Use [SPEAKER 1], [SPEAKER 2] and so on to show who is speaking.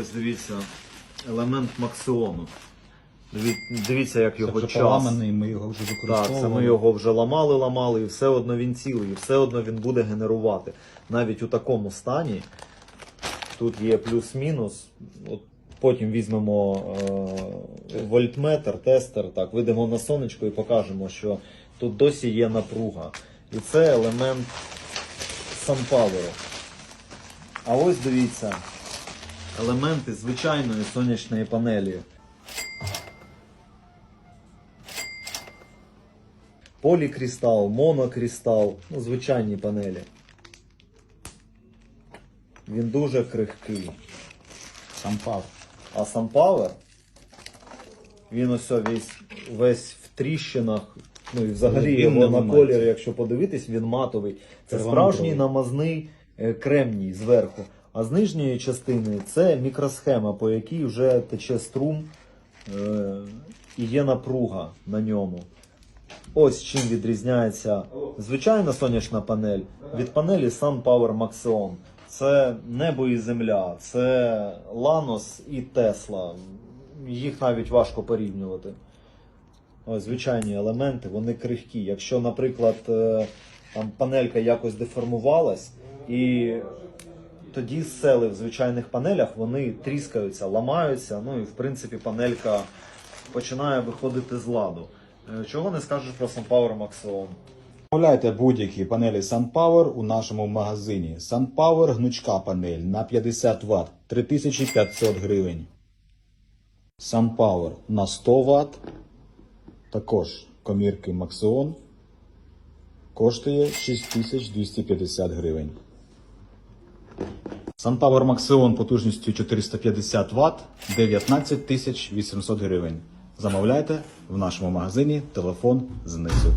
[SPEAKER 1] Ось дивіться, елемент максіону. Дивіться, як
[SPEAKER 2] Це
[SPEAKER 1] його
[SPEAKER 2] вже
[SPEAKER 1] час.
[SPEAKER 2] поламаний, ми його вже
[SPEAKER 1] Так, це ми його вже ламали, ламали, і все одно він цілий, і все одно він буде генерувати. Навіть у такому стані тут є плюс-мінус. От потім візьмемо е, вольтметр, тестер, так, видимо на сонечко і покажемо, що тут досі є напруга. І це елемент SunPower. А ось дивіться, елементи звичайної сонячної панелі. Полікрістал, монокрістал, ну, звичайні панелі. Він дуже крихкий.
[SPEAKER 2] Сам пав.
[SPEAKER 1] А SunPower, він ось весь, весь в тріщинах. Ну і взагалі
[SPEAKER 2] Він
[SPEAKER 1] його на колір, якщо подивитись, він матовий. Це справжній намазний е, кремній зверху. А з нижньої частини це мікросхема, по якій вже тече струм е, і є напруга на ньому. Ось чим відрізняється звичайна сонячна панель від панелі SunPower Maxion. Це небо і земля, це Lanos і Tesla. Їх навіть важко порівнювати. Ось звичайні елементи, вони крихкі. Якщо, наприклад, е, там панелька якось деформувалась, і тоді сели в звичайних панелях вони тріскаються, ламаються. Ну і в принципі панелька починає виходити з ладу. Е, Чого не скажеш про SunPower Maxion?
[SPEAKER 2] Замовляйте будь-які панелі SunPower у нашому магазині. SunPower гнучка панель на 50 Вт 3500 гривень. SunPower на 100 Вт. Також комірки Maxion коштує 6250 гривень. SunPower Maxeon потужністю 450 Вт 19800 гривень. Замовляйте в нашому магазині телефон знизу.